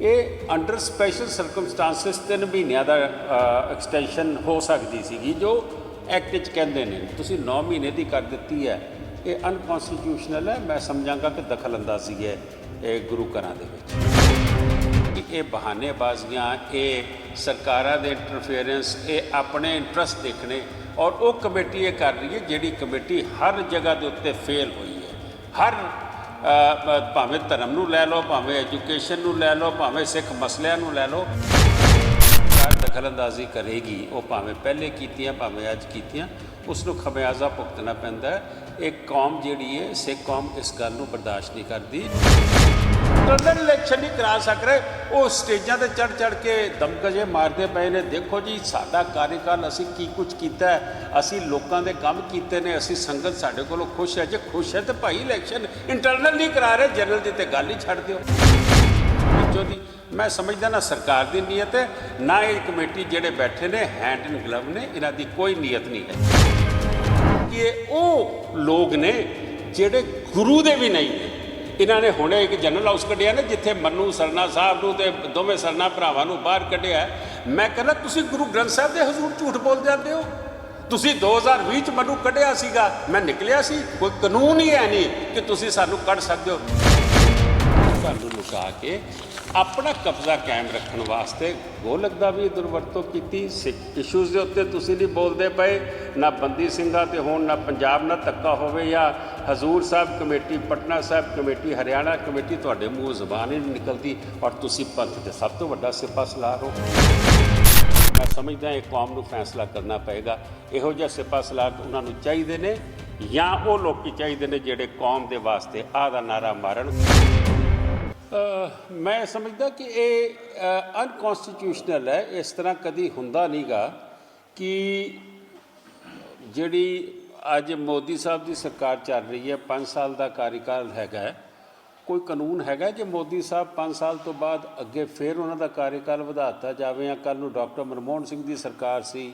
ਇਹ under special circumstances ਤਿੰਨ ਮਹੀਨਿਆਂ ਦਾ ਐਕਸਟੈਂਸ਼ਨ ਹੋ ਸਕਦੀ ਸੀਗੀ, ਜੋ ਐਕਟ ਵਿੱਚ ਕਹਿੰਦੇ ਨੇ, ਤੁਸੀਂ 9 ਮਹੀਨੇ ਦੀ ਕਰ ਦਿੱਤੀ ਹੈ, ਇਹ ਅਨਕਨਸਟੀਟਿਊਸ਼ਨਲ ਹੈ, ਮੈਂ ਸਮਝਾਂਗਾ ਕਿ ਦਖਲ ਦਖਲਅੰਦਾਜ਼ੀ ਹੈ, ਇਹ ਗੁਰੂ ਘਰਾਂ ਦੇ ਵਿੱਚ। ਇਹ ਬਹਾਨੇਬਾਜ਼ੀਆਂ, ਇਹ ਸਰਕਾਰਾਂ ਦੇ ਇੰਟਰਫੇਰੈਂਸ ਇਹ ਆਪਣੇ ਇੰਟਰਸਟ ਦੇਖਣੇ, ਔਰ ਉਹ ਕਮੇਟੀ ਇਹ ਕਰ ਰਹੀ ਹੈ, ਜਿਹੜੀ ਕਮੇਟੀ ਹਰ ਜਗ੍ਹਾ ਦੇ ਉੱਤੇ ਫੇਲ ਹੋਈ ਹੈ। ਹਰ ਭਾਵੇਂ ਧਰਮ ਨੂੰ ਲੈ ਲਓ, ਭਾਵੇਂ ਐਜੂਕੇਸ਼ਨ ਨੂੰ ਲੈ ਲਓ, ਭਾਵੇਂ ਸਿੱਖ ਮਸਲਿਆਂ ਨੂੰ ਲੈ ਲਓ, ਸਰਕਾਰ ਦਖਲਅੰਦਾਜ਼ੀ ਕਰੇਗੀ, ਉਹ ਭਾਵੇਂ ਪਹਿਲੇ ਕੀਤੀਆਂ, ਭਾਵੇਂ ਅੱਜ ਕੀਤੀਆਂ ਉਸ ਨੂੰ ਖਮਿਆਜ਼ਾ ਭੁਗਤਣਾ ਪੈਂਦਾ ਹੈ। ਇਹ ਕੌਮ ਜਿਹੜੀ ਹੈ, ਸਿੱਖ ਕੌਮ ਇਸ ਗੱਲ ਨੂੰ ਬਰਦਾਸ਼ਤ ਨਹੀਂ ਕਰਦੀ। ਇਲੈਕਸ਼ਨ ਨਹੀਂ ਕਰਾ ਸਕ ਰਹੇ। ਉਹ ਸਟੇਜਾਂ ਤੇ ਚੜ ਚੜ ਕੇ ਦਮਕਜੇ ਮਾਰਦੇ ਪਏ ਨੇ। ਦੇਖੋ ਜੀ, ਸਾਡਾ ਕਾਰਜਕਾਲ ਅਸੀਂ ਕੀ ਕੁਝ ਕੀਤਾ ਅਸੀਂ ਲੋਕਾਂ ਦੇ ਕੰਮ ਕੀਤੇ ਨੇ, ਅਸੀਂ ਸੰਗਤ ਸਾਡੇ ਕੋਲੋਂ ਖੁਸ਼ ਹੈ। ਜੇ ਖੁਸ਼ ਹੈ ਤੇ ਭਾਈ ਇਲੈਕਸ਼ਨ ਇੰਟਰਨਲ ਨਹੀਂ ਕਰਾ ਰਹੇ ਜਨਰਲ ਦੀ ਤੇ ਗੱਲ ਹੀ ਛੱਡ ਦਿਓ। ਵਿੱਚੋਂ ਦੀ ਮੈਂ ਸਮਝਦਾ ਨਾ ਸਰਕਾਰ ਦੀ ਨੀਅਤ ਹੈ, ਨਾ ਇਹ ਕਮੇਟੀ ਜਿਹੜੇ ਬੈਠੇ ਨੇ ਹੈਂਡ ਇਨ ਗਲਵ ਨੇ, ਇਹਨਾਂ ਦੀ ਕੋਈ ਨੀਅਤ ਨਹੀਂ ਹੈ। ਕਿ ਉਹ ਲੋਕ ਨੇ ਜਿਹੜੇ ਗੁਰੂ ਦੇ ਵੀ ਨਹੀਂ ਨੇ। ਇਹਨਾਂ ਨੇ ਹੁਣੇ ਇੱਕ ਜਨਰਲ ਹਾਊਸ ਕੱਢਿਆ ਨਾ, ਜਿੱਥੇ ਮੰਨੂ ਸਰਨਾ ਸਾਹਿਬ ਨੂੰ ਤੇ ਦੋਵੇਂ ਸਰਨਾ ਭਰਾਵਾਂ ਨੂੰ ਬਾਹਰ ਕੱਢਿਆ ਮੈਂ ਕਹਿੰਦਾ, ਤੁਸੀਂ ਗੁਰੂ ਗ੍ਰੰਥ ਸਾਹਿਬ ਦੇ ਹਜ਼ੂਰ ਝੂਠ ਬੋਲ ਜਾਂਦੇ ਹੋ? ਤੁਸੀਂ 2020 ਚ ਮੈਨੂੰ ਕੱਢਿਆ ਸੀਗਾ, ਮੈਂ ਨਿਕਲਿਆ ਸੀ, ਕੋਈ ਕਾਨੂੰਨ ਹੀ ਹੈ ਨਹੀਂ ਕਿ ਤੁਸੀਂ ਸਾਨੂੰ ਕੱਢ ਸਕਦੇ ਹੋ। ਤੁਹਾਨੂੰ ਲੁਕਾ ਕੇ ਆਪਣਾ ਕਬਜ਼ਾ ਕਾਇਮ ਰੱਖਣ ਵਾਸਤੇ ਗੋਲਕ ਦਾ ਵੀ ਦੁਰਵਰਤੋਂ ਕੀਤੀ। ਸਿੱਖ ਇਸ਼ੂਜ਼ ਦੇ ਉੱਤੇ ਤੁਸੀਂ ਨਹੀਂ ਬੋਲਦੇ ਪਏ, ਨਾ ਬੰਦੀ ਸਿੰਘਾਂ ਤੇ ਹੋਣ, ਨਾ ਪੰਜਾਬ, ਨਾ ਧੱਕਾ ਹੋਵੇ ਜਾਂ Hazur Sahib committee, Patna Sahib committee, Haryana committee ਤੁਹਾਡੇ ਮੂੰਹ ਜ਼ਬਾਨ ਹੀ ਨਹੀਂ ਨਿਕਲਦੀ ਔਰ ਤੁਸੀਂ ਪੰਥ ਦੇ ਸਭ ਤੋਂ ਵੱਡਾ ਸਿਪਾ ਸਲਾਹ ਹੋ। ਮੈਂ ਸਮਝਦਾ ਇਹ ਕੌਮ ਨੂੰ ਫੈਸਲਾ ਕਰਨਾ ਪਏਗਾ। ਇਹੋ ਜਿਹਾ ਸਿਪਾ ਸਲਾਹ ਉਹਨਾਂ ਨੂੰ ਚਾਹੀਦੇ ਨੇ ਜਾਂ ਉਹ ਲੋਕੀ ਚਾਹੀਦੇ ਨੇ ਜਿਹੜੇ ਕੌਮ ਦੇ ਵਾਸਤੇ ਆਹ ਦਾ ਨਾਰਾ ਮਾਰਨ। ਮੈਂ ਸਮਝਦਾ ਕਿ ਇਹ ਅਨਕਨਸਟੀਟਿਊਸ਼ਨਲ ਹੈ। ਇਸ ਤਰ੍ਹਾਂ ਕਦੀ ਹੁੰਦਾ ਨਹੀਂਗਾ ਕਿ ਜਿਹੜੀ ਅੱਜ ਮੋਦੀ ਸਾਹਿਬ ਦੀ ਸਰਕਾਰ ਚੱਲ ਰਹੀ ਹੈ 5 ਸਾਲ ਦਾ ਕਾਰਜਕਾਲ ਹੈਗਾ ਕੋਈ ਕਾਨੂੰਨ ਹੈਗਾ ਕਿ ਮੋਦੀ ਸਾਹਿਬ 5 ਸਾਲ ਤੋਂ ਬਾਅਦ ਅੱਗੇ ਫੇਰ ਉਹਨਾਂ ਦਾ ਕਾਰਜਕਾਲ ਵਧਾਤਾ ਜਾਵੇ ਜਾਂ ਕੱਲ ਨੂੰ ਡਾਕਟਰ ਮਨਮੋਹਨ ਸਿੰਘ ਦੀ ਸਰਕਾਰ ਸੀ,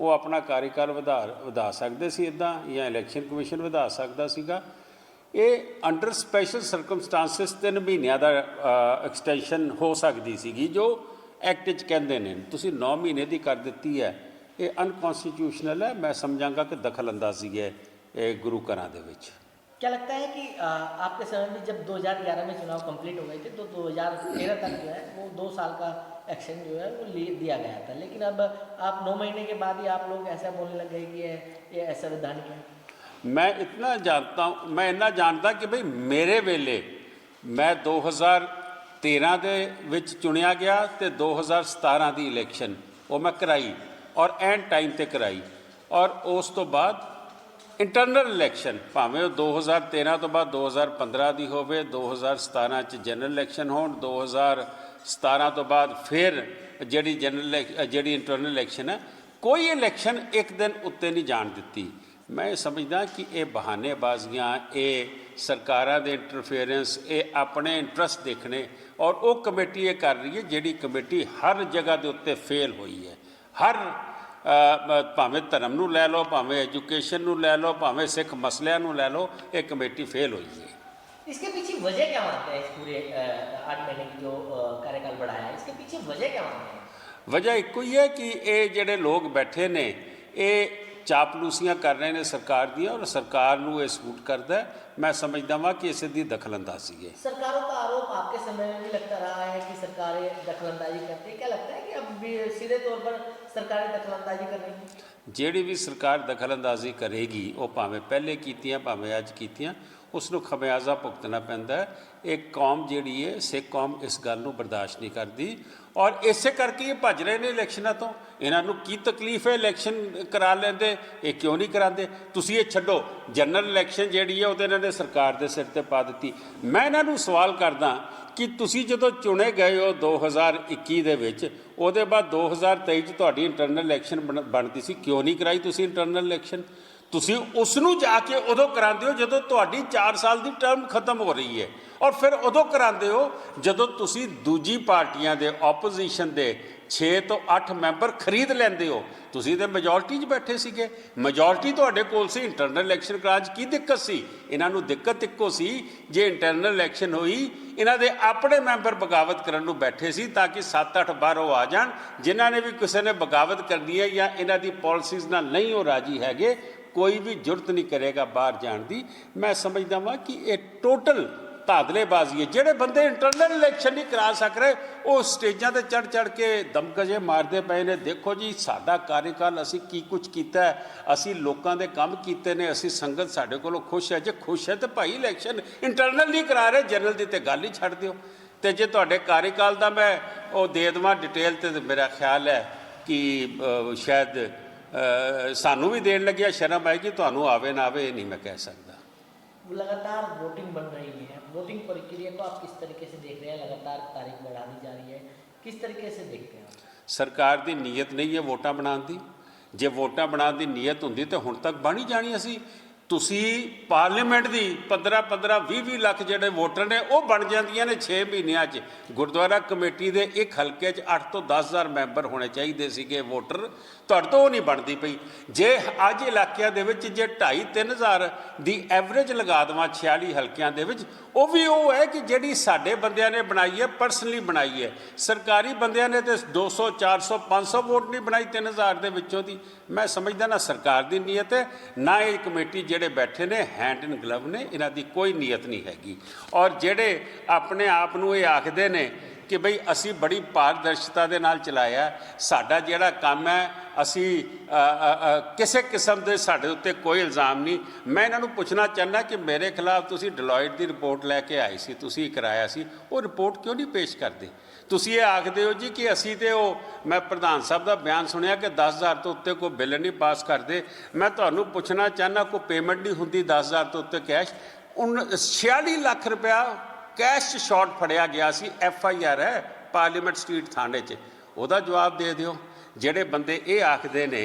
ਉਹ ਆਪਣਾ ਕਾਰਜਕਾਲ ਵਧਾ ਵਧਾ ਸਕਦੇ ਸੀ ਇਦਾਂ ਜਾਂ ਇਲੈਕਸ਼ਨ ਕਮਿਸ਼ਨ ਵਧਾ ਸਕਦਾ ਸੀਗਾ। ਇਹ ਅੰਡਰ ਸਪੈਸ਼ਲ ਸਰਕਮਸਟੈਂਸਸ ਤਿੰਨ ਮਹੀਨਿਆਂ ਦਾ ਐਕਸਟੈਂਸ਼ਨ ਹੋ ਸਕਦੀ ਸੀਗੀ, ਜੋ ਐਕਟ ਵਿੱਚ ਕਹਿੰਦੇ ਨੇ। ਤੁਸੀਂ 9 ਮਹੀਨੇ ਦੀ ਕਰ ਦਿੱਤੀ ਹੈ। ਇਹ ਅਨਕਨਸਟੀਟਿਊਸ਼ਨਲ ਹੈ ਮੈਂ ਸਮਝਾਂਗਾ ਕਿ ਦਖਲਅੰਦਾਜ਼ੀ ਹੈ ਇਹ ਗੁਰੂ ਘਰਾਂ ਦੇ ਵਿੱਚ क्या लगता है कि आ, आपके समय में जब 2011 में चुनाव कंप्लीट हो गए थे तो 2013 तक जो है वो दो साल का एक्शन जो है वो ले दिया गया था लेकिन अब आप नौ महीने के बाद ही आप लोग ऐसा बोलने लग गए कि ये ये असंवैधानिक है ਮੈਂ ਇਤਨਾ ਜਾਣਤਾ ਹੂੰ ਮੈਂ ਇੰਨਾ ਜਾਣਦਾ ਕਿ ਭਈ ਮੇਰੇ ਵੇਲੇ ਮੈਂ 2013 ਦੇ ਵਿੱਚ ਚੁਣਿਆ ਗਿਆ ਤੇ 2017 ਦੀ ਇਲੈਕਸ਼ਨ ਉਹ ਮੈਂ ਕਰਾਈ ਔਰ ਐਂਡ ਟਾਈਮ ਤੇ ਕਰਾਈ। ਔਰ ਉਸ ਤੋਂ ਬਾਅਦ ਇੰਟਰਨਲ ਇਲੈਕਸ਼ਨ ਭਾਵੇਂ ਉਹ 2013 ਤੋਂ ਬਾਅਦ 2015 ਦੀ ਹੋਵੇ 2017 ਚ ਜਨਰਲ ਇਲੈਕਸ਼ਨ ਹੋਣ 2017 ਤੋਂ ਬਾਅਦ ਫਿਰ ਜਿਹੜੀ ਜਨਰਲ ਇਲੈਕ- ਜਿਹੜੀ ਇੰਟਰਨਲ ਇਲੈਕਸ਼ਨ ਹੈ, ਕੋਈ ਇਲੈਕਸ਼ਨ ਇੱਕ ਦਿਨ ਉੱਤੇ ਨਹੀਂ ਜਾਣ ਦਿੱਤੀ। ਮੈਂ ਇਹ ਸਮਝਦਾ ਕਿ ਇਹ ਬਹਾਨੇਬਾਜ਼ੀਆਂ, ਇਹ ਸਰਕਾਰਾਂ ਦੇ ਇੰਟਰਫੇਰੈਂਸ ਇਹ ਆਪਣੇ ਇੰਟਰਸਟ ਦੇਖਣੇ ਔਰ ਉਹ ਕਮੇਟੀ ਇਹ ਕਰ ਰਹੀ ਹੈ ਜਿਹੜੀ ਕਮੇਟੀ ਹਰ ਜਗ੍ਹਾ ਦੇ ਉੱਤੇ ਫੇਲ ਹੋਈ ਹੈ। ਹਰ ਅ, ਬ- ਭਾਵੇਂ ਧਰਮ ਨੂੰ ਲੈ ਲਓ ਭਾਵੇਂ ਐਜੂਕੇਸ਼ਨ ਨੂੰ ਲੈ ਲਓ ਭਾਵੇਂ ਸਿੱਖ ਮਸਲਿਆਂ ਨੂੰ ਲੈ ਲਓ ਇਹ ਕਮੇਟੀ ਫੇਲ ਹੋਈ ਹੈ इसके पीछे वजह क्या मानते हैं इस पूरे अ, आठ महीने की जो अ, कार्यकाल बढ़ाया है इसके पीछे वजह क्या मानते हैं ਵਜ੍ਹਾ ਇੱਕੋ ਹੀ ਹੈ ਕਿ ਇਹ ਜਿਹੜੇ ਲੋਕ ਬੈਠੇ ਨੇ ਇਹ ਚਾਪਲੂਸੀਆਂ ਕਰ ਰਹੇ ਨੇ ਸਰਕਾਰ ਦੀਆਂ ਔਰ ਸਰਕਾਰ ਨੂੰ ਇਹ ਸੂਟ ਕਰਦਾ ਹੈ। ਮੈਂ ਸਮਝਦਾ ਵਾਂ ਕਿ ਇਸੇ ਦੀ ਦਖਲਅੰਦਾਜ਼ੀ ਹੈ सरकारों का आरोप आपके समय में भी लगता रहा है कि सरकारें दखलंदाजी करती है क्या लगता है कि अब भी सीधे तौर पर सरकारें दखलंदाजी कर रही हैं ਜਿਹੜੀ ਵੀ ਸਰਕਾਰ ਦਖਲਅੰਦਾਜ਼ੀ ਕਰੇਗੀ ਉਹ ਭਾਵੇਂ ਪਹਿਲੇ ਕੀਤੀਆਂ ਭਾਵੇਂ ਅੱਜ ਕੀਤੀਆਂ ਉਸ ਨੂੰ ਖਮਿਆਜ਼ਾ ਭੁਗਤਣਾ ਪੈਂਦਾ ਹੈ ਇਹ ਕੌਮ ਜਿਹੜੀ ਹੈ ਸਿੱਖ ਕੌਮ ਇਸ ਗੱਲ ਨੂੰ ਬਰਦਾਸ਼ਤ ਨਹੀਂ ਕਰਦੀ ਔਰ ਇਸੇ ਕਰਕੇ ਇਹ ਭੱਜ ਰਹੇ ਨੇ ਇਲੈਕਸ਼ਨਾਂ ਤੋਂ ਇਹਨਾਂ ਨੂੰ ਕੀ ਤਕਲੀਫ ਹੈ ਇਲੈਕਸ਼ਨ ਕਰਾ ਲੈਂਦੇ? ਇਹ ਕਿਉਂ ਨਹੀਂ ਕਰਾਉਂਦੇ? ਤੁਸੀਂ ਇਹ ਛੱਡੋ। ਜਨਰਲ ਇਲੈਕਸ਼ਨ ਜਿਹੜੀ ਹੈ ਉਹਦੇ ਇਹਨਾਂ ਨੇ ਸਰਕਾਰ ਦੇ ਸਿਰ ਤੇ ਪਾ ਦਿੱਤੀ। ਮੈਂ ਇਹਨਾਂ ਨੂੰ ਸਵਾਲ ਕਰਦਾ ਕਿ ਤੁਸੀਂ ਜਦੋਂ ਚੁਣੇ ਗਏ ਹੋ 2021 ਦੇ ਵਿੱਚ, ਉਹਦੇ ਬਾਅਦ 2023 ਚ ਤੁਹਾਡੀ ਇੰਟਰਨਲ ਇਲੈਕਸ਼ਨ ਬਣ- ਬਣਦੀ ਸੀ। ਕਿਉਂ ਨਹੀਂ ਕਰਾਈ ਤੁਸੀਂ ਇੰਟਰਨਲ ਇਲੈਕਸ਼ਨ ਤੁਸੀਂ ਉਸ ਨੂੰ ਜਾ ਕੇ ਉਦੋਂ ਕਰਾਉਂਦੇ ਹੋ ਜਦੋਂ ਤੁਹਾਡੀ 4 ਸਾਲ ਦੀ ਟਰਮ ਖਤਮ ਹੋ ਰਹੀ ਹੈ। ਔਰ ਫਿਰ ਉਦੋਂ ਕਰਾਉਂਦੇ ਹੋ ਜਦੋਂ ਤੁਸੀਂ ਦੂਜੀ ਪਾਰਟੀਆਂ ਦੇ ਆਪੋਜੀਸ਼ਨ ਦੇ 6 ਤੋਂ 8 ਮੈਂਬਰ ਖਰੀਦ ਲੈਂਦੇ ਹੋ। ਤੁਸੀਂ ਤੇ ਮੈਜੋਰਟੀ 'ਚ ਬੈਠੇ ਸੀਗੇ। ਮੈਜੋਰਟੀ ਤੁਹਾਡੇ ਕੋਲ ਸੀ ਇੰਟਰਨਲ ਇਲੈਕਸ਼ਨ ਕਰਾਉਣ 'ਚ ਕੀ ਦਿੱਕਤ ਸੀ? ਇਹਨਾਂ ਨੂੰ ਦਿੱਕਤ ਇੱਕੋ ਸੀ, ਜੇ ਇੰਟਰਨਲ ਇਲੈਕਸ਼ਨ ਹੋਈ, ਇਹਨਾਂ ਦੇ ਆਪਣੇ ਮੈਂਬਰ ਬਗਾਵਤ ਕਰਨ ਨੂੰ ਬੈਠੇ ਸੀ ਤਾਂ ਕਿ 7-8 ਬਾਹਰੋਂ ਆ ਜਾਣ। ਜਿਨ੍ਹਾਂ ਨੇ ਵੀ ਕਿਸੇ ਨੇ ਬਗਾਵਤ ਕਰਨੀ ਹੈ ਜਾਂ ਇਹਨਾਂ ਦੀ ਪਾਲਿਸੀਜ਼ ਨਾਲ ਨਹੀਂ ਉਹ ਰਾਜੀ ਹੈਗੇ, ਕੋਈ ਵੀ ਜੁਰਤ ਨਹੀਂ ਕਰੇਗਾ ਬਾਹਰ ਜਾਣ ਦੀ। ਮੈਂ ਸਮਝਦਾ ਵਾਂ ਕਿ ਇਹ ਟੋਟਲ ਧਾਦਲੇਬਾਜ਼ੀ ਹੈ। ਜਿਹੜੇ ਬੰਦੇ ਇੰਟਰਨਲ ਇਲੈਕਸ਼ਨ ਨਹੀਂ ਕਰਾ ਸਕ ਰਹੇ, ਉਹ ਸਟੇਜਾਂ ਤੇ ਚੜ ਚੜ ਕੇ ਦਮਕਜੇ ਮਾਰਦੇ ਪਏ ਨੇ। ਦੇਖੋ ਜੀ, ਸਾਡਾ ਕਾਰਜਕਾਲ ਅਸੀਂ ਕੀ ਕੁਝ ਕੀਤਾ ਅਸੀਂ ਲੋਕਾਂ ਦੇ ਕੰਮ ਕੀਤੇ ਨੇ, ਅਸੀਂ ਸੰਗਤ ਸਾਡੇ ਕੋਲੋਂ ਖੁਸ਼ ਹੈ। ਜੇ ਖੁਸ਼ ਹੈ ਤਾਂ ਭਾਈ ਇਲੈਕਸ਼ਨ ਇੰਟਰਨਲ ਨਹੀਂ ਕਰਾ ਰਹੇ ਜਨਰਲ ਦੀ ਤੇ ਗੱਲ ਹੀ ਛੱਡ ਦਿਓ। ਤੇ ਜੇ ਤੁਹਾਡੇ ਕਾਰਜਕਾਲ ਦਾ ਮੈਂ ਉਹ ਦੇ ਦਵਾਂ ਡਿਟੇਲ ਤੇ ਮੇਰਾ ਖਿਆਲ ਹੈ ਕਿ ਸ਼ਾਇਦ ਸਾਨੂੰ ਵੀ ਦੇਣ ਲੱਗਿਆ। ਸ਼ਰਮ ਆਏਗੀ, ਤੁਹਾਨੂੰ ਆਵੇ ਨਾ ਆਵੇ, ਇਹ ਨਹੀਂ ਮੈਂ ਕਹਿ ਸਕਦਾ। ਲਗਾਤਾਰ VOTING ਬਣ ਰਹੀ ਹੈ। वोटिंग प्रक्रिया को आप किस तरीके से देख रहे हैं लगातार तारीख बढ़ा दी जा रही है किस तरीके से देखते हैं आप? ਸਰਕਾਰ ਦੀ ਨੀਅਤ ਨਹੀਂ ਹੈ ਵੋਟਾਂ ਬਣਾਉਣ ਦੀ ਜੇ ਵੋਟਾਂ ਬਣਾਉਣ ਦੀ ਨੀਅਤ ਹੁੰਦੀ ਤੇ ਹੁਣ ਤੱਕ ਬਣ ਹੀ ਜਾਣੀ ਅਸੀਂ ਤੁਸੀਂ ਪਾਰਲੀਮੈਂਟ ਦੀ 15 15 20 20 ਲੱਖ ਜਿਹੜੇ ਵੋਟਰ ਨੇ, ਉਹ ਬਣ ਜਾਂਦੀਆਂ ਨੇ 6 ਮਹੀਨਿਆਂ 'ਚ। ਗੁਰਦੁਆਰਾ ਕਮੇਟੀ ਦੇ ਇੱਕ ਹਲਕੇ 'ਚ 8 ਤੋਂ 10000 ਮੈਂਬਰ ਹੋਣੇ ਚਾਹੀਦੇ ਸੀਗੇ ਵੋਟਰ। ਤੁਹਾਡੇ ਤੋਂ ਉਹ ਨਹੀਂ ਬਣਦੀ ਪਈ। ਜੇ ਅੱਜ ਇਲਾਕਿਆਂ ਦੇ ਵਿੱਚ ਜੇ 2.5 3000 ਦੀ ਐਵਰੇਜ ਲਗਾ ਦੇਵਾਂ 46 ਹਲਕਿਆਂ ਦੇ ਵਿੱਚ, ਉਹ ਵੀ ਉਹ ਹੈ ਕਿ ਜਿਹੜੀ ਸਾਡੇ ਬੰਦਿਆਂ ਨੇ ਬਣਾਈ ਹੈ, ਪਰਸਨਲੀ ਬਣਾਈ ਹੈ। ਸਰਕਾਰੀ ਬੰਦਿਆਂ ਨੇ ਤੇ 200 400 500 ਵੋਟ ਨਹੀਂ ਬਣਾਈ 3000 ਦੇ ਵਿੱਚੋਂ ਦੀ। ਮੈਂ ਸਮਝਦਾ ਨਾ ਸਰਕਾਰ ਦੀ ਨੀਅਤ ਹੈ, ਨਾ ਇਹ ਕਮੇਟੀ ਜਿਹੜੀ ਬੈਠੇ ਨੇ ਹੈਂਡ ਐਂਡ ਗਲਵ ਨੇ, ਇਹਨਾਂ ਦੀ ਕੋਈ ਨੀਅਤ ਨਹੀਂ ਹੈਗੀ। ਔਰ ਜਿਹੜੇ ਆਪਣੇ ਆਪ ਨੂੰ ਇਹ ਆਖਦੇ ਨੇ ਕਿ ਬਈ ਅਸੀਂ ਬੜੀ ਪਾਰਦਰਸ਼ਤਾ ਦੇ ਨਾਲ ਚਲਾਇਆ, ਸਾਡਾ ਜਿਹੜਾ ਕੰਮ ਹੈ, ਅਸੀਂ ਕਿਸੇ ਕਿਸਮ ਦੇ ਸਾਡੇ ਉੱਤੇ ਕੋਈ ਇਲਜ਼ਾਮ ਨਹੀਂ। ਮੈਂ ਇਹਨਾਂ ਨੂੰ ਪੁੱਛਣਾ ਚਾਹੁੰਦਾ ਕਿ ਮੇਰੇ ਖਿਲਾਫ ਤੁਸੀਂ ਡਿਲੋਇਟ ਦੀ ਰਿਪੋਰਟ ਲੈ ਕੇ ਆਏ ਸੀ, ਤੁਸੀਂ ਕਰਾਇਆ ਸੀ, ਉਹ ਰਿਪੋਰਟ ਕਿਉਂ ਨਹੀਂ ਪੇਸ਼ ਕਰਦੇ? ਤੁਸੀਂ ਇਹ ਆਖਦੇ ਹੋ ਜੀ ਕਿ ਅਸੀਂ ਤੇ ਉਹ, ਮੈਂ ਪ੍ਰਧਾਨ ਸਾਹਿਬ ਦਾ ਬਿਆਨ ਸੁਣਿਆ ਕਿ 10000 ਤੋਂ ਉੱਤੇ ਕੋਈ ਬਿੱਲ ਨਹੀਂ ਪਾਸ ਕਰਦੇ। ਮੈਂ ਤੁਹਾਨੂੰ ਪੁੱਛਣਾ ਚਾਹੁੰਦਾ, ਕੋਈ ਪੇਮੈਂਟ ਨਹੀਂ ਹੁੰਦੀ 10000 ਤੋਂ ਉੱਤੇ ਕੈਸ਼ ਉਨ 46 ਲੱਖ ਰੁਪਇਆ ਕੈਸ਼ ਸ਼ਾਰਟ ਫੜਿਆ ਗਿਆ ਸੀ ਐਫ ਆਈ ਆਰ ਹੈ ਪਾਰਲੀਮੈਂਟ ਸਟਰੀਟ ਥਾਣੇ 'ਚ। ਉਹਦਾ ਜਵਾਬ ਦੇ ਦਿਓ। ਜਿਹੜੇ ਬੰਦੇ ਇਹ ਆਖਦੇ ਨੇ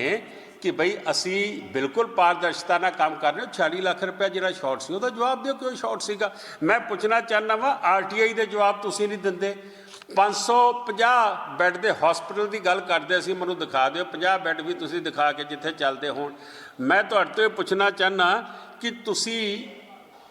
ਕਿ ਬਈ ਅਸੀਂ ਬਿਲਕੁਲ ਪਾਰਦਰਸ਼ਤਾ ਨਾਲ ਕੰਮ ਕਰ ਰਹੇ ਹਾਂ 46 ਲੱਖ ਰੁਪਏ ਜਿਹੜਾ ਸ਼ਾਰਟ ਸੀ, ਉਹਦਾ ਜਵਾਬ ਦਿਓ ਕਿਉਂ ਸ਼ਾਰਟ ਸੀਗਾ। ਮੈਂ ਪੁੱਛਣਾ ਚਾਹੁੰਦਾ ਵਾਂ ਆਰਟੀਆਈ ਦੇ ਜਵਾਬ ਤੁਸੀਂ ਨਹੀਂ ਦਿੰਦੇ। 550 ਬੈੱਡ ਦੇ ਹਸਪੀਟਲ ਦੀ ਗੱਲ ਕਰਦੇ ਸੀ ਮੈਨੂੰ ਦਿਖਾ ਦਿਓ। 50 ਬੈੱਡ ਵੀ ਤੁਸੀਂ ਦਿਖਾ ਕੇ ਜਿੱਥੇ ਚੱਲਦੇ ਹੋਣ। ਮੈਂ ਤੁਹਾਡੇ ਤੋਂ ਇਹ ਪੁੱਛਣਾ ਚਾਹੁੰਦਾ ਕਿ ਤੁਸੀਂ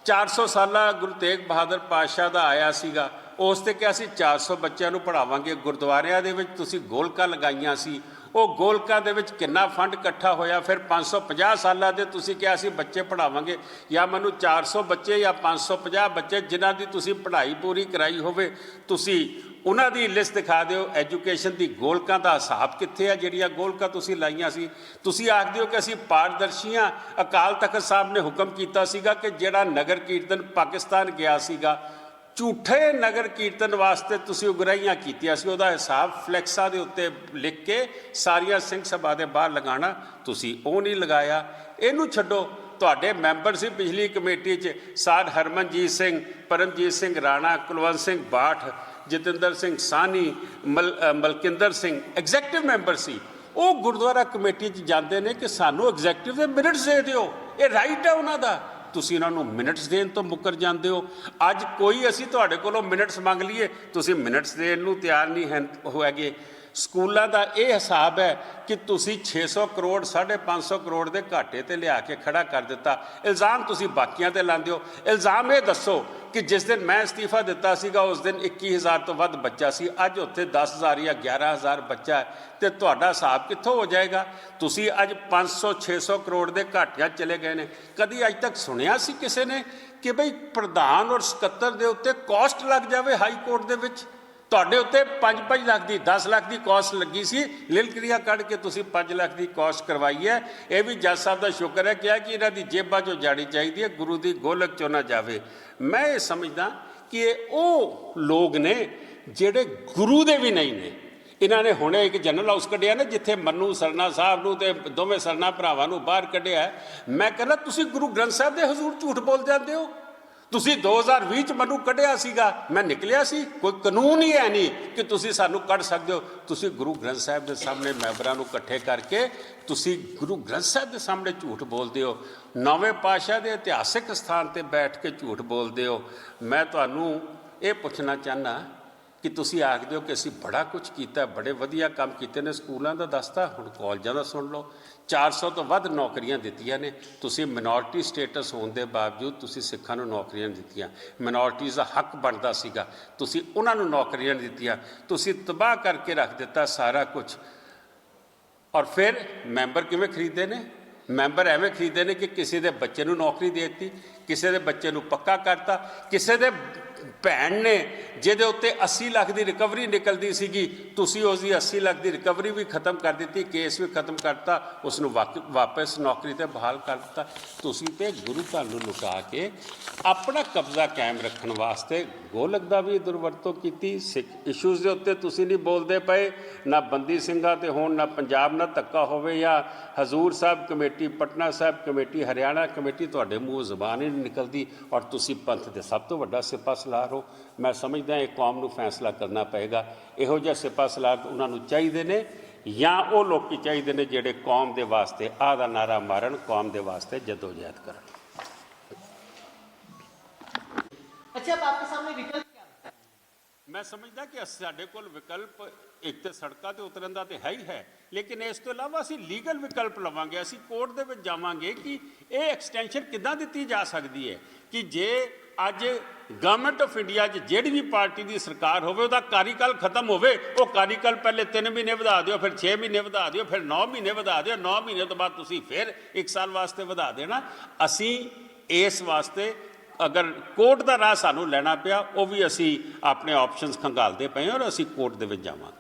400 ਸਾਲਾ ਗੁਰੂ ਤੇਗ ਬਹਾਦਰ ਪਾਤਸ਼ਾਹ ਦਾ ਆਇਆ ਸੀਗਾ, ਉਸ ਤੇ ਕਿ ਅਸੀਂ 400 ਬੱਚਿਆਂ ਨੂੰ ਪੜਾਵਾਂਗੇ ਗੁਰਦੁਆਰਿਆਂ ਦੇ ਵਿੱਚ ਤੁਸੀਂ ਗੋਲਕਾਂ ਲਗਾਈਆਂ ਸੀ ਉਹ ਗੋਲਕਾਂ ਦੇ ਵਿੱਚ ਕਿੰਨਾ ਫੰਡ ਇਕੱਠਾ ਹੋਇਆ, ਫਿਰ 550 ਸਾਲਾਂ ਦੇ ਤੁਸੀਂ ਕਿਹਾ ਸੀ ਬੱਚੇ ਪੜਾਵਾਂਗੇ ਜਾਂ ਮੈਨੂੰ 400 ਬੱਚੇ ਜਾਂ 550 ਬੱਚੇ ਜਿਨ੍ਹਾਂ ਦੀ ਤੁਸੀਂ ਪੜ੍ਹਾਈ ਪੂਰੀ ਕਰਾਈ ਹੋਵੇ, ਤੁਸੀਂ ਉਹਨਾਂ ਦੀ ਲਿਸਟ ਦਿਖਾ ਦਿਓ, ਐਜੂਕੇਸ਼ਨ ਦੀ ਗੋਲਕਾਂ ਦਾ ਹਿਸਾਬ ਕਿੱਥੇ ਆ, ਜਿਹੜੀਆਂ ਗੋਲਕਾਂ ਤੁਸੀਂ ਲਾਈਆਂ ਸੀ। ਤੁਸੀਂ ਆਖਦੇ ਹੋ ਕਿ ਅਸੀਂ ਪਾਰਦਰਸ਼ੀਆਂ ਅਕਾਲ ਤਖਤ ਸਾਹਿਬ ਨੇ ਹੁਕਮ ਕੀਤਾ ਸੀਗਾ ਕਿ ਜਿਹੜਾ ਨਗਰ ਕੀਰਤਨ ਪਾਕਿਸਤਾਨ ਗਿਆ ਸੀਗਾ ਝੂਠੇ ਨਗਰ ਕੀਰਤਨ ਵਾਸਤੇ ਤੁਸੀਂ ਉਗਰਾਹੀਆਂ ਕੀਤੀਆਂ ਸੀ, ਉਹਦਾ ਹਿਸਾਬ ਫਲੈਕਸਾਂ ਦੇ ਉੱਤੇ ਲਿਖ ਕੇ ਸਾਰੀਆਂ ਸਿੰਘ ਸਭਾ ਦੇ ਬਾਹਰ ਲਗਾਉਣਾ, ਤੁਸੀਂ ਉਹ ਨਹੀਂ ਲਗਾਇਆ। ਇਹਨੂੰ ਛੱਡੋ, ਤੁਹਾਡੇ ਮੈਂਬਰ ਸੀ ਪਿਛਲੀ ਕਮੇਟੀ 'ਚ ਸਾਧ ਹਰਮਨਜੀਤ ਸਿੰਘ, ਪਰਮਜੀਤ ਸਿੰਘ ਰਾਣਾ, ਕੁਲਵੰਤ ਸਿੰਘ ਬਾਠ, ਜਤਿੰਦਰ ਸਿੰਘ ਸਾਨੀ ਮਲ ਮਲਕਿੰਦਰ ਸਿੰਘ ਐਗਜ਼ੈਕਟਿਵ ਮੈਂਬਰ ਸੀ। ਉਹ ਗੁਰਦੁਆਰਾ ਕਮੇਟੀ 'ਚ ਜਾਂਦੇ ਨੇ ਕਿ ਸਾਨੂੰ ਐਗਜ਼ੈਕਟਿਵ ਦੇ ਮਿੰਟਸ ਦੇ ਦਿਓ। ਇਹ ਰਾਈਟ ਹੈ ਉਹਨਾਂ ਦਾ। ਤੁਸੀਂ ਇਹਨਾਂ ਨੂੰ ਮਿੰਟਸ ਦੇਣ ਤੋਂ ਮੁੱਕਰ ਜਾਂਦੇ ਹੋ। ਅੱਜ ਕੋਈ ਅਸੀਂ ਤੁਹਾਡੇ ਕੋਲੋਂ ਮਿੰਟਸ ਮੰਗ ਲਈਏ, ਤੁਸੀਂ ਮਿੰਟਸ ਦੇਣ ਨੂੰ ਤਿਆਰ ਨਹੀਂ ਹੈ ਹੋਏਗੇ। ਸਕੂਲਾਂ ਦਾ ਇਹ ਹਿਸਾਬ ਹੈ ਕਿ ਤੁਸੀਂ 600 ਕਰੋੜ 550 ਕਰੋੜ ਦੇ ਘਾਟੇ ਤੇ ਲਿਆ ਕੇ ਖੜਾ ਕਰ ਦਿੱਤਾ। ਇਲਜ਼ਾਮ ਤੁਸੀਂ ਬਾਕੀਆਂ ਤੇ ਲਾਉਂਦੇ ਹੋ। ਇਲਜ਼ਾਮ ਇਹ ਦੱਸੋ ਕਿ ਜਿਸ ਦਿਨ ਮੈਂ ਅਸਤੀਫਾ ਦਿੱਤਾ ਸੀਗਾ, ਉਸ ਦਿਨ 21000 ਤੋਂ ਵੱਧ ਬੱਚਾ ਸੀ। ਅੱਜ ਉੱਥੇ 10000 ਜਾਂ 11000 ਬੱਚਾ ਹੈ ਤੇ ਤੁਹਾਡਾ ਹਿਸਾਬ ਕਿੱਥੋਂ ਹੋ ਜਾਏਗਾ? ਤੁਸੀਂ ਅੱਜ 500 600 ਕਰੋੜ ਦੇ ਘਾਟਿਆਂ ਚਲੇ ਗਏ ਨੇ। ਕਦੀ ਅੱਜ ਤੱਕ ਸੁਣਿਆ ਸੀ ਕਿਸੇ ਨੇ ਕਿ ਭਈ ਪ੍ਰਧਾਨ ਔਰ ਸਕੱਤਰ ਦੇ ਉੱਤੇ ਕਾਸਟ ਲੱਗ ਜਾਵੇ ਹਾਈ ਕੋਰਟ ਦੇ ਵਿੱਚ? ਤੁਹਾਡੇ ਉੱਤੇ 5-5 ਲੱਖ ਦੀ 10 ਲੱਖ ਦੀ ਕਾਸਟ ਲੱਗੀ ਸੀ। ਲਿਲ ਕਿਰਿਆ ਕੱਢ ਕੇ ਤੁਸੀਂ 5 ਲੱਖ ਦੀ ਕਾਸਟ ਕਰਵਾਈ ਹੈ। ਇਹ ਵੀ ਜੱਜ ਸਾਹਿਬ ਦਾ ਸ਼ੁਕਰ ਹੈ ਕਿਹਾ ਕਿ ਇਹਨਾਂ ਦੀ ਜੇਬਾਂ 'ਚੋਂ ਜਾਣੀ ਚਾਹੀਦੀ ਹੈ, ਗੁਰੂ ਦੀ ਗੋਲਕ 'ਚੋਂ ਨਾ ਜਾਵੇ। ਮੈਂ ਇਹ ਸਮਝਦਾ ਕਿ ਇਹ ਉਹ ਲੋਕ ਨੇ ਜਿਹੜੇ ਗੁਰੂ ਦੇ ਵੀ ਨਹੀਂ ਨੇ। ਇਹਨਾਂ ਨੇ ਹੁਣੇ ਇੱਕ ਜਨਰਲ ਹਾਊਸ ਕੱਢਿਆ ਨਾ, ਜਿੱਥੇ ਮੰਨੂ ਸਰਨਾ ਸਾਹਿਬ ਨੂੰ ਤੇ ਦੋਵੇਂ ਸਰਨਾ ਭਰਾਵਾਂ ਨੂੰ ਬਾਹਰ ਕੱਢਿਆ ਮੈਂ ਕਹਿੰਦਾ, ਤੁਸੀਂ ਗੁਰੂ ਗ੍ਰੰਥ ਸਾਹਿਬ ਦੇ ਹਜ਼ੂਰ ਝੂਠ ਬੋਲ ਜਾਂਦੇ ਹੋ? ਤੁਸੀਂ 2020 ਚ ਮੈਨੂੰ ਕੱਢਿਆ ਸੀਗਾ, ਮੈਂ ਨਿਕਲਿਆ ਸੀ। ਕੋਈ ਕਾਨੂੰਨ ਹੀ ਹੈ ਨਹੀਂ ਕਿ ਤੁਸੀਂ ਸਾਨੂੰ ਕੱਢ ਸਕਦੇ ਹੋ। ਤੁਸੀਂ ਗੁਰੂ ਗ੍ਰੰਥ ਸਾਹਿਬ ਦੇ ਸਾਹਮਣੇ ਮੈਂਬਰਾਂ ਨੂੰ ਇਕੱਠੇ ਕਰਕੇ ਤੁਸੀਂ ਗੁਰੂ ਗ੍ਰੰਥ ਸਾਹਿਬ ਦੇ ਸਾਹਮਣੇ ਝੂਠ ਬੋਲਦੇ ਹੋ। ਨਵੇਂ ਪਾਤਸ਼ਾਹ ਦੇ ਇਤਿਹਾਸਿਕ ਸਥਾਨ ਤੇ ਬੈਠ ਕੇ ਝੂਠ ਬੋਲਦੇ ਹੋ। ਮੈਂ ਤੁਹਾਨੂੰ ਇਹ ਪੁੱਛਣਾ ਚਾਹਨਾ ਕਿ ਤੁਸੀਂ ਆਖਦੇ ਹੋ ਕਿ ਅਸੀਂ ਬੜਾ ਕੁਝ ਕੀਤਾ, ਬੜੇ ਵਧੀਆ ਕੰਮ ਕੀਤੇ ਨੇ, ਸਕੂਲਾਂ ਦਾ ਦੱਸਤਾ, ਹੁਣ ਕਾਲਜਾਂ ਦਾ ਸੁਣ ਲਓ। 400 ਤੋਂ ਵੱਧ ਨੌਕਰੀਆਂ ਦਿੱਤੀਆਂ ਨੇ। ਤੁਸੀਂ ਮਿਨੋਰਟੀ ਸਟੇਟਸ ਹੋਣ ਦੇ ਬਾਵਜੂਦ ਤੁਸੀਂ ਸਿੱਖਾਂ ਨੂੰ ਨੌਕਰੀਆਂ ਨਹੀਂ ਦਿੱਤੀਆਂ। ਮਿਨੋਰਟੀਜ਼ ਦਾ ਹੱਕ ਬਣਦਾ ਸੀਗਾ। ਤੁਸੀਂ ਉਹਨਾਂ ਨੂੰ ਨੌਕਰੀਆਂ ਨਹੀਂ ਦਿੱਤੀਆਂ। ਤੁਸੀਂ ਤਬਾਹ ਕਰਕੇ ਰੱਖ ਦਿੱਤਾ ਸਾਰਾ ਕੁਝ ਔਰ ਫਿਰ ਮੈਂਬਰ ਕਿਵੇਂ ਖਰੀਦੇ ਨੇ? ਮੈਂਬਰ ਐਵੇਂ ਖਰੀਦੇ ਨੇ ਕਿ ਕਿਸੇ ਦੇ ਬੱਚੇ ਨੂੰ ਨੌਕਰੀ ਦੇ ਦਿੱਤੀ। ਕਿਸੇ ਦੇ ਬੱਚੇ ਨੂੰ ਪੱਕਾ ਕਰਤਾ, ਕਿਸੇ ਦੇ ਭੈਣ ਨੇ ਜਿਹਦੇ ਉੱਤੇ 80 ਲੱਖ ਦੀ ਰਿਕਵਰੀ ਨਿਕਲਦੀ ਸੀਗੀ, ਤੁਸੀਂ ਉਸ ਦੀ 80 ਲੱਖ ਦੀ ਰਿਕਵਰੀ ਵੀ ਖਤਮ ਕਰ ਦਿੱਤੀ ਕੇਸ ਵੀ ਖਤਮ ਕਰਤਾ ਉਸ ਨੂੰ ਵਾਕ- ਵਾਪਸ ਨੌਕਰੀ ਤੇ ਬਹਾਲ ਕਰ ਦਿੱਤਾ। ਤੁਸੀਂ ਤੇ ਗੁਰੂ ਘਰ ਨੂੰ ਲੁਕਾ ਕੇ ਆਪਣਾ ਕਬਜ਼ਾ ਕਾਇਮ ਰੱਖਣ ਵਾਸਤੇ ਗੋਲਕ ਦਾ ਵੀ ਦੁਰਵਰਤੋਂ ਕੀਤੀ, ਸਿੱਖ ਇਸ਼ੂਜ਼ ਦੇ ਉੱਤੇ ਤੁਸੀਂ ਨਹੀਂ ਬੋਲਦੇ ਪਏ, ਨਾ ਬੰਦੀ ਸਿੰਘਾਂ ਤੇ ਹੋਣ, ਨਾ ਪੰਜਾਬ ਨਾਲ ਧੱਕਾ ਹੋਵੇ ਜਾਂ Hazur Sahib committee, Patna Sahib committee, Haryana committee, ਤੁਹਾਡੇ ਮੂੰਹ ਜ਼ਬਾਨ ਹੀ ਨਹੀਂ ਨਿਕਲਦੀ ਔਰ ਤੁਸੀਂ ਪੰਥ ਦੇ ਸਭ ਤੋਂ ਵੱਡਾ ਸਿਪਾ ਸਲਾਰ ਹੋ। ਮੈਂ ਸਮਝਦਾ ਇਹ ਕੌਮ ਨੂੰ ਫੈਸਲਾ ਕਰਨਾ ਪਏਗਾ। ਇਹੋ ਜਿਹਾ ਸਿਪਾ ਸਲਾਰ ਉਹਨਾਂ ਨੂੰ ਚਾਹੀਦੇ ਨੇ ਜਾਂ ਉਹ ਲੋਕੀ ਚਾਹੀਦੇ ਨੇ ਜਿਹੜੇ ਕੌਮ ਦੇ ਵਾਸਤੇ ਆਹ ਦਾ ਨਾਰਾ ਮਾਰਨ ਕੌਮ ਦੇ ਵਾਸਤੇ ਜਦੋਜਹਿਦ ਕਰਨ। ਅੱਛਾ ਆਪਕੇ ਸਾਹਮਣੇ ਵਿਕਲਪ ਮੈਂ ਸਮਝਦਾ ਕਿ ਸਾਡੇ ਕੋਲ ਵਿਕਲਪ ਇੱਕ ਤੇ ਸੜਕਾਂ ਤੇ ਉਤਰਨ ਦਾ ਤੇ ਹੈ ਹੀ ਹੈ। ਲੇਕਿਨ ਇਸ ਤੋਂ ਇਲਾਵਾ ਅਸੀਂ ਲੀਗਲ ਵਿਕਲਪ ਲਵਾਂਗੇ, ਅਸੀਂ ਕੋਰਟ ਦੇ ਵਿੱਚ ਜਾਵਾਂਗੇ ਕਿ ਇਹ ਐਕਸਟੈਂਸ਼ਨ ਕਿੱਦਾਂ ਦਿੱਤੀ ਜਾ ਸਕਦੀ ਹੈ ਕਿ ਜੇ ਅੱਜ ਗਵਰਨਮੈਂਟ ਆਫ ਇੰਡੀਆ 'ਚ ਜਿਹੜੀ ਵੀ ਪਾਰਟੀ ਦੀ ਸਰਕਾਰ ਹੋਵੇ, ਉਹਦਾ ਕਾਰੀਕਾਲ ਖਤਮ ਹੋਵੇ, ਉਹ ਕਾਰੀਕਾਲ ਪਹਿਲੇ 3 ਮਹੀਨੇ ਵਧਾ ਦਿਓ, ਫਿਰ 6 ਮਹੀਨੇ ਵਧਾ ਦਿਓ, ਫਿਰ 9 ਮਹੀਨੇ ਵਧਾ ਦਿਓ 9 ਮਹੀਨੇ ਤੋਂ ਬਾਅਦ ਤੁਸੀਂ ਫਿਰ 1 ਸਾਲ ਵਾਸਤੇ ਵਧਾ ਦੇਣਾ। ਅਸੀਂ ਇਸ ਵਾਸਤੇ ਅਗਰ ਕੋਰਟ ਦਾ ਰਾਹ ਸਾਨੂੰ ਲੈਣਾ ਪਿਆ, ਉਹ ਵੀ ਅਸੀਂ ਆਪਣੇ ਆਪਸ਼ਨਸ ਖੰਗਾਲਦੇ ਪਏ ਔਰ ਅਸੀਂ ਕੋਰਟ ਦੇ ਵਿੱਚ ਜਾਵਾਂਗੇ।